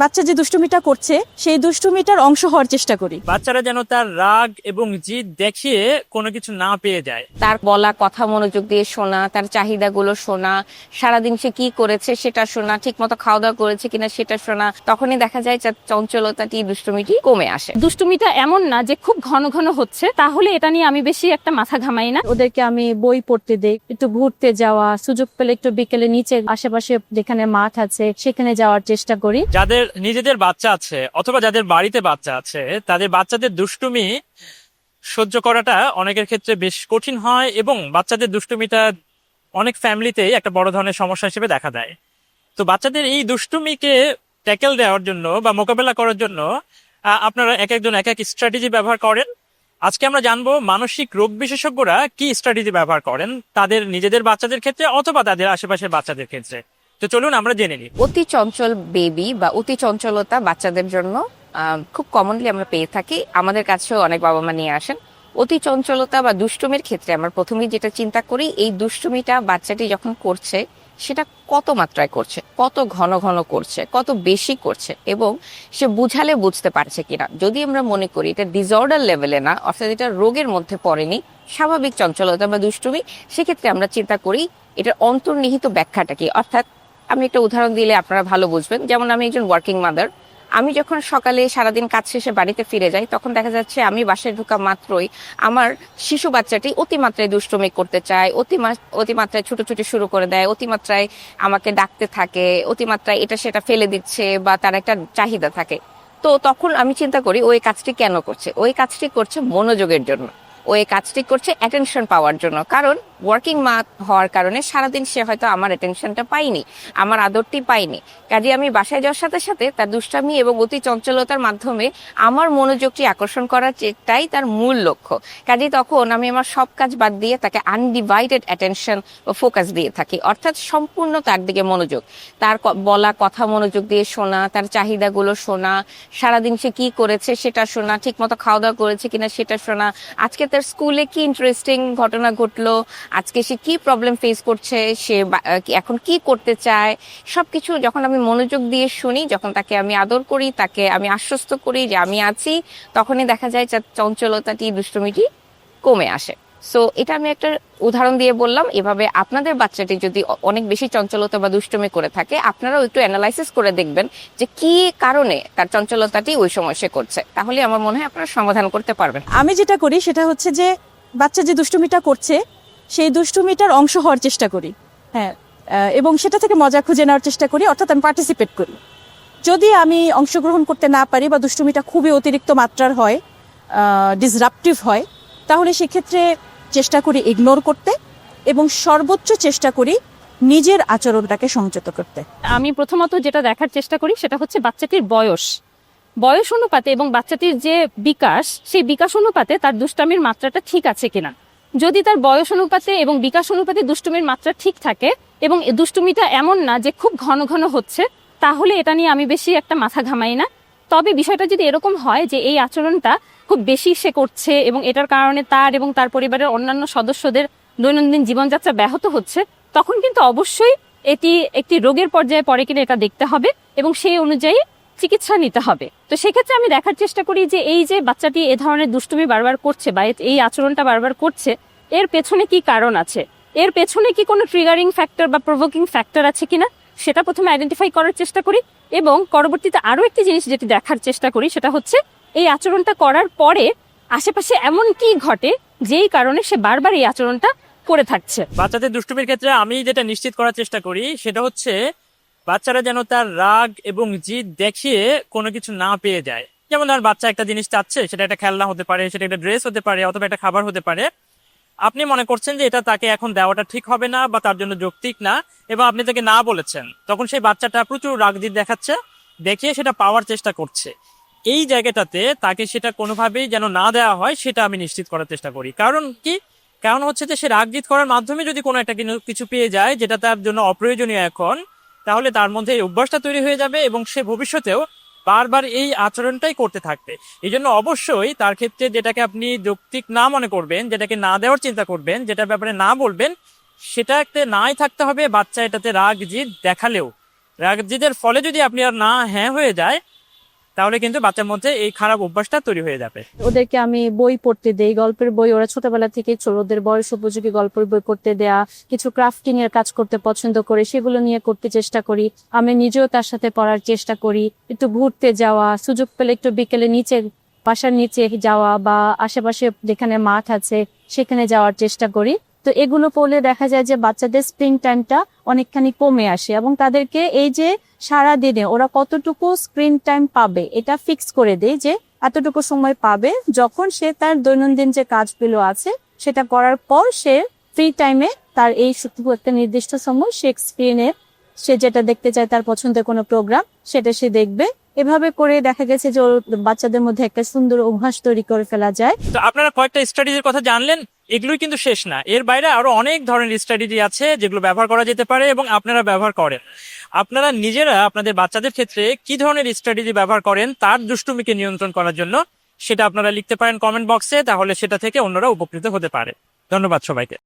বাচ্চা যে দুষ্টুমিটা করছে সেই দুষ্টুমিটার অংশ হওয়ার চেষ্টা করি। বাচ্চারা যেন তার রাগ এবং জিদ দেখিয়ে কোনো কিছু না পেয়ে যায়। তার বলা কথা মনোযোগ দিয়ে শোনা তার চাহিদাগুলো শোনা সারাদিন সে কি করেছে সেটা শোনা ঠিক মতো খাওয়া দাওয়া করেছে কিনা সেটা শোনা তখনই দেখা যায় যে চঞ্চলতাটি দুষ্টুমিটি কমে আসে। দুষ্টুমিটা এমন না যে খুব ঘন ঘন হচ্ছে তাহলে এটা নিয়ে আমি বেশি একটা মাথা ঘামাই না। ওদেরকে আমি বই পড়তে দেই একটু ঘুরতে যাওয়া সুযোগ পেলে একটু বিকেলে নিচে আশেপাশে যেখানে মাঠ আছে সেখানে যাওয়ার চেষ্টা করি। যাদের নিজেদের বাচ্চা আছে অথবা যাদের বাড়িতে বাচ্চা আছে, তাদের বাচ্চাদের দুষ্টুমি সহ্য করাটা অনেকের ক্ষেত্রে বেশ কঠিন হয় এবং বাচ্চাদের দুষ্টুমিটা অনেক ফ্যামিলিতেই একটা বড় ধরনের সমস্যা হিসেবে দেখা দেয়। তো বাচ্চাদের এই দুষ্টুমিকে ট্যাকেল দেওয়ার জন্য বা মোকাবেলা করার জন্য আপনারা এক একজন এক এক স্ট্র্যাটেজি ব্যবহার করেন। আজকে আমরা জানব মানসিক রোগ বিশেষজ্ঞরা কি স্ট্র্যাটেজি ব্যবহার করেন তাদের নিজেদের বাচ্চাদের ক্ষেত্রে অথবা তাদের আশেপাশের বাচ্চাদের ক্ষেত্রে। তো চলুন আমরা জেনে নিই। অতি চঞ্চল বেবি বা অতি চঞ্চলতা বাচ্চাদের জন্য খুব কমনলি আমরা পেয়ে থাকি। আমাদের কাছেও অনেক বাবা মা নিয়ে আসেন। অতি চঞ্চলতা বা দুষ্টুমির ক্ষেত্রে আমরা প্রথমেই যেটা চিন্তা করি, এই দুষ্টুমিটা বাচ্চাটি যখন করছে, সেটা কত মাত্রায় করছে, কত ঘন ঘন করছে, কত বেশি করছে এবং সে বুঝালে বুঝতে পারছে কিনা। যদি আমরা মনে করি এটা ডিসঅর্ডার লেভেলে না, অর্থাৎ এটা রোগের মধ্যে পড়েনি, স্বাভাবিক চঞ্চলতা বা দুষ্টুমি, সেক্ষেত্রে আমরা চিন্তা করি এটার অন্তর্নিহিত ব্যাখ্যাটা কি? অর্থাৎ আমি একটা উদাহরণ দিলে আপনারা ভালো বুঝবেন। যেমন আমি একজন ওয়ার্কিং মাদার আমি যখন সকালে সারাদিন কাজ শেষে বাড়িতে ফিরে যাই, তখন দেখা যাচ্ছে আমি বাসায় ঢোকা মাত্রই আমার শিশু বাচ্চাটি অতিমাত্রায় দুষ্টমি করতে চায়, অতিমা- অতিমাত্রায় ছুটোছুটি শুরু করে দেয়, অতিমাত্রায় আমাকে ডাকতে থাকে, অতিমাত্রায় এটা সেটা ফেলে দিচ্ছে বা তার একটা চাহিদা থাকে। তো তখন আমি চিন্তা করি ওই কাজটি কেন করছে? ওই কাজটি করছে মনোযোগের জন্য। ও এই কাজটি করছে অ্যাটেনশন পাওয়ার জন্য। কারণ ওয়ার্কিং মা হওয়ার কারণে সারাদিন সে হয়তো আমার অ্যাটেনশনটা পাইনি আমার আদরটি পাইনি কাজে আমি বাসায় যাওয়ার সাথে সাথে তার দুষ্টামি এবং অতি চঞ্চলতার মাধ্যমে আমার মনোযোগটি আকর্ষণ করার চেষ্টাই তার মূল লক্ষ্য। কাজে তখন আমি আমার সব কাজ বাদ দিয়ে তাকে আনডিভাইডেড অ্যাটেনশন ও ফোকাস দিয়ে থাকি, অর্থাৎ সম্পূর্ণ তার দিকে মনোযোগ। তার বলা, কথা মনোযোগ দিয়ে শোনা, তার চাহিদাগুলো শোনা, সারাদিন সে কি করেছে সেটা শোনা ঠিক মতো খাওয়া দাওয়া করেছে কিনা সেটা শোনা, আজকে তার স্কুলে কি ইন্টারেস্টিং ঘটনা ঘটলো? আজকে সে কি প্রবলেম ফেস করছে? সে এখন কি করতে চায়? সবকিছু যখন আমি মনোযোগ দিয়ে শুনি, যখন তাকে আমি আদর করি, তাকে আমি আশ্বস্ত করি যে আমি আছি, তখনই দেখা যায় চঞ্চলতাটি দুষ্টমিটি কমে আসে। সো এটা আমি একটা উদাহরণ দিয়ে বললাম। এভাবে আপনাদের বাচ্চাটি যদি অনেক বেশি চঞ্চলতা বা দুষ্টমি করে থাকে, আপনারাও একটু অ্যানালাইসিস করে দেখবেন যে কি কারণে তার চঞ্চলতাটি ওই সময় সে করছে। তাহলে আমার মনে হয় আপনারা সমাধান করতে পারবেন। আমি যেটা করি সেটা হচ্ছে যে, বাচ্চা যে দুষ্টুমিটা করছে, সেই দুষ্টুমিটার অংশ হওয়ার চেষ্টা করি। হ্যাঁ এবং সেটা থেকে মজা খুঁজে নেওয়ার চেষ্টা করি, অর্থাৎ আমি পার্টিসিপেট করি। যদি আমি অংশগ্রহণ করতে না পারি বা দুষ্টুমিটা খুবই অতিরিক্ত মাত্রার হয় ডিসরাপটিভ হয়, তাহলে সেক্ষেত্রে চেষ্টা করি ইগনোর করতে এবং সর্বোচ্চ চেষ্টা করি নিজের আচরণটাকে সংযত করতে। আমি প্রথমত যেটা দেখার চেষ্টা করি সেটা হচ্ছে বাচ্চাটির বয়স। বয়স অনুপাতে এবং বাচ্চাটির যে বিকাশ, সেই বিকাশ অনুপাতে তার দুষ্টামির মাত্রাটা ঠিক আছে কিনা। যদি তার বয়স অনুপাতে এবং বিকাশ অনুপাতে দুষ্টুমির মাত্রা ঠিক থাকে এবং দুষ্টুমিটা এমন না যে খুব ঘন ঘন হচ্ছে, তাহলে এটা নিয়ে আমি বেশি একটা মাথা ঘামাই না। তবে বিষয়টা যদি এরকম হয় যে এই আচরণটা খুব বেশি সে করছে এবং এটার কারণে তার এবং তার পরিবারের অন্যান্য সদস্যদের দৈনন্দিন জীবনযাত্রা ব্যাহত হচ্ছে, তখন কিন্তু অবশ্যই এটি একটি রোগের পর্যায়ে পরে কিনা এটা দেখতে হবে এবং সেই অনুযায়ী চিকিৎসা নিতে হবে। তো সেক্ষেত্রে আমি দেখার চেষ্টা করি যে এই যে বাচ্চাটি এ ধরনের দুষ্টুমি বারবার করছে বা এই আচরণটা বারবার করছে, এর পেছনে কি কারণ আছে? এর পেছনে কি কোনো ট্রিগারিং ফ্যাক্টর বা প্রভোকিং ফ্যাক্টর আছে কিনা? সেটা প্রথমে আইডেন্টিফাই করার চেষ্টা করি এবং পরবর্তীতে আরও একটি জিনিস যেটি দেখার চেষ্টা করি, সেটা হচ্ছে এই আচরণটা করার পরে আশেপাশে এমন কি ঘটে যেই কারণে সে বারবার এই আচরণটা করে থাকছে? বাচ্চাদের দুষ্টুমির ক্ষেত্রে আমি যেটা নিশ্চিত করার চেষ্টা করি, সেটা হচ্ছে বাচ্চারা যেন তার রাগ এবং জিদ দেখিয়ে কোনো কিছু না পেয়ে যায়। যেমন ধর, বাচ্চা একটা জিনিস চাচ্ছে, সেটা একটা খেলনা হতে পারে, সেটা একটা ড্রেস হতে পারে, অথবা একটা খাবার হতে পারে। আপনি মনে করছেন যে এটা তাকে এখন দেওয়াটা ঠিক হবে না বা তার জন্য যৌক্তিক না, এবং আপনি তাকে না বলেছেন। তখন সেই বাচ্চাটা প্রচুর রাগ জিদ দেখাচ্ছে, দেখিয়ে সেটা পাওয়ার চেষ্টা করছে। এই জায়গাটাতে তাকে সেটা কোনোভাবেই যেন না দেওয়া হয়, সেটা আমি নিশ্চিত করার চেষ্টা করি। কারণ কি? কারণ হচ্ছে যে সে রাগ জিত করার মাধ্যমে যদি কোনো একটা কিছু পেয়ে যায়, যেটা তার জন্য অপ্রয়োজনীয় এখন, তাহলে তার মধ্যে এই অভ্যাসটা তৈরি হয়ে যাবে এবং সে ভবিষ্যতেও বারবার এই আচরণটাই করতে থাকবে। এই জন্য অবশ্যই তার ক্ষেত্রে যেটাকে আপনি যৌক্তিক না মনে করবেন, যেটাকে না দেওয়ার চিন্তা করবেন যেটা ব্যাপারে না বলবেন সেটাতে নাই থাকতে হবে। বাচ্চা এটাতে রাগ জিদ দেখালেও। রাগ জিদের ফলে যদি আপনি আর না হ্যাঁ হয়ে যায় তাহলে কিন্তু বাচ্চার মধ্যে এই খারাপ অভ্যাসটা তৈরি হয়ে যাবে। ওদেরকে আমি বই পড়তে দেই, গল্পের বই, ওরা ছোটবেলা থেকে ওদের বয়স উপযোগী গল্পের বই পড়তে দেয়া, কিছু ক্রাফটিং এর কাজ করতে পছন্দ করে, সেগুলো নিয়ে করতে চেষ্টা করি। আমি নিজেও তার সাথে পড়ার চেষ্টা করি, একটু ঘুরতে যাওয়া, সুযোগ পেলে একটু বিকেলে নিচে বাসার নিচে যাওয়া বা আশেপাশে যেখানে মাঠ আছে, সেখানে যাওয়ার চেষ্টা করি। তো এগুলো পড়লে দেখা যায় যে বাচ্চাদের স্প্রিং টাইমটা অনেকখানি কমে আসে এবং তাদেরকে এই যে সারা দিনে ওরা কতটুকু স্ক্রিন টাইম পাবে, এটা ফিক্স করে দেয় যে এতটুকু সময় পাবে যখন সে তার দৈনন্দিন যে কাজগুলো আছে সেটা করার পর সে ফ্রি টাইমে তার এই একটা নির্দিষ্ট সময় সে স্ক্রিনে সে যেটা দেখতে চায় তার পছন্দের কোনো প্রোগ্রাম সেটা সে দেখবে। এভাবে করে দেখা গেছে যে বাচ্চাদের মধ্যে একটা সুন্দর অভ্যাস তৈরি করে ফেলা যায়। তো আপনারা কয়েকটা স্ট্র্যাটেজির কথা জানলেন, এগুলোই কিন্তু শেষ না। এর বাইরে আরও অনেক ধরনের স্ট্র্যাটেজি আছে যেগুলো ব্যবহার করা যেতে পারে এবং আপনারা ব্যবহার করেন। আপনারা নিজেরা আপনাদের বাচ্চাদের ক্ষেত্রে কি ধরনের স্ট্র্যাটেজি ব্যবহার করেন, তার দুষ্টুমিকে নিয়ন্ত্রণ করার জন্য সেটা আপনারা লিখতে পারেন কমেন্ট বক্সে তাহলে সেটা থেকে অন্যরা উপকৃত হতে পারে। ধন্যবাদ সবাইকে।